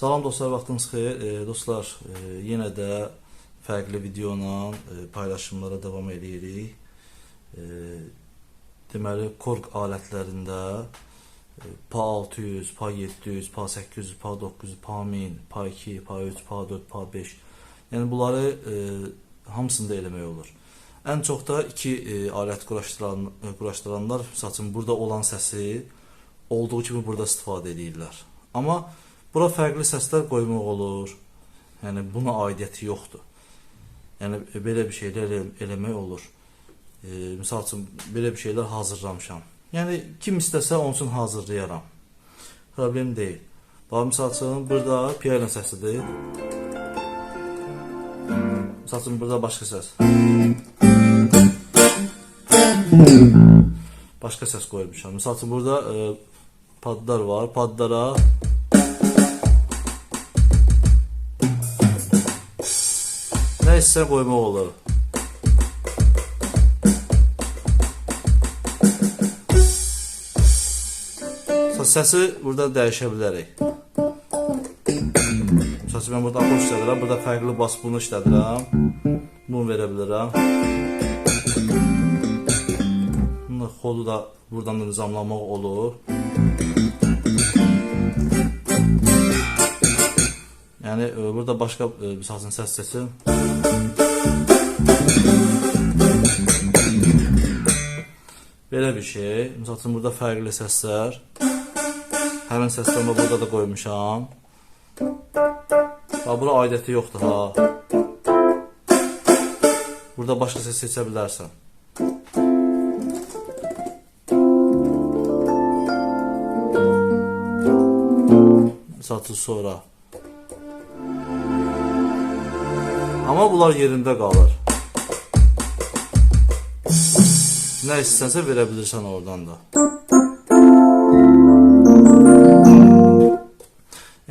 Salam dostlar, vaxtınız xeyir. E, dostlar, e, yenə də fərqli videola e, paylaşımlara davam edirik. E, deməli, kork alətlərində e, PA 600, PA 700, PA 800, PA 900, PA 1000, PA 2, PA 3, PA 4, PA 5. Yəni bunları e, hamısında eləmək olur. Ən çox da iki e, alət quraşdıran e, quraşdıranlar, məsəl üçün burada olan səsi olduğu kimi burada istifadə edirlər. Amma bura fərqli səslər qoymaq olur. Yəni buna aidiyyəti yoxdur. Yəni e, belə bir şeylər elə, eləmək olur. E, misal üçün belə bir şeylər hazırlamışam. Yəni kim istəsə onun üçün hazırlayaram. Problem deyil. Bax misal üçün burada piano səsidir. Misal üçün burada başqa səs. Başqa səs qoymuşam. Misal üçün burada e, padlar var. Padlara olur. Sonra Səsi burada dəyişə bilərik. Məsələn, mən burada akord işlədirəm, burada fərqli bas bunu işlədirəm. Bunu verə bilərəm. Xodu da buradan da nizamlamaq olur. Yəni e, burada başqa e, misal üçün səs seçim. Belə bir şey. Üçün burada fərqli səslər. Həmin səslərimi burada da qoymuşam. Ha bura aidiyyəti yoxdur ha. Burada başqa səs seçə bilərsən. Üçün sonra. Amma bunlar yerində qalır. Nə istəsə verə bilirsən oradan da.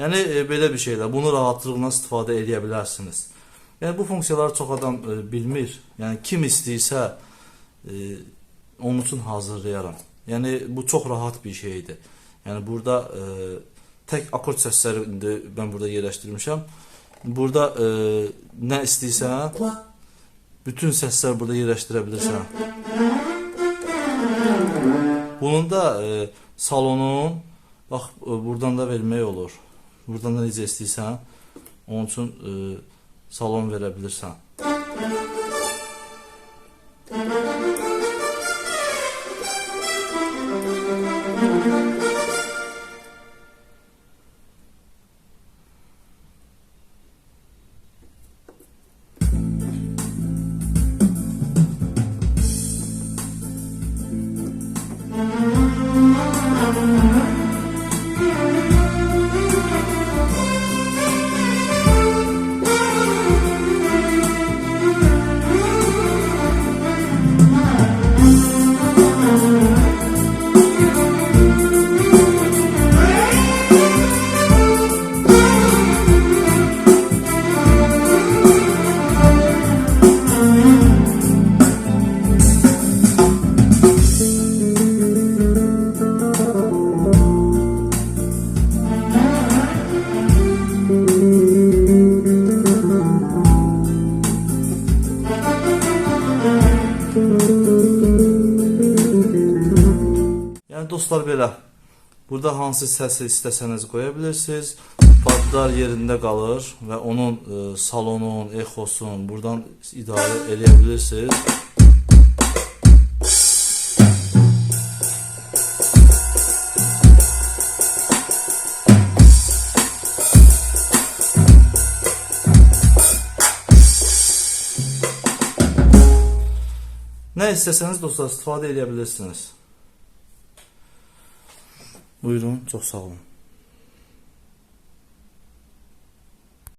Yəni e, belə bir şeylər. Bunu rahatlıqla istifadə edə bilərsiniz. Yəni bu funksiyaları çox adam e, bilmir. Yəni kim istəyirsə e, onun üçün hazırlayaram. Yəni bu çox rahat bir şeydir. Yəni burada e, tək akord səsləri indi mən burada yerləşdirmişəm. Burada e, nə istəyirsən bütün səslər burada yerləşdirə bilirsən. Bunun da e, salonun bax e, buradan da vermək olur. Buradan da necə istəyirsən onun üçün e, salon verə bilirsən. Yəni dostlar belə. Burada hansı səsi istəsəniz qoya bilirsiniz. Padlar yerində qalır və onun e, salonun, exosun buradan idarə edə bilirsiniz. Nə istəsəniz dostlar istifadə edə bilirsiniz. Buyurun, çox sağ olun.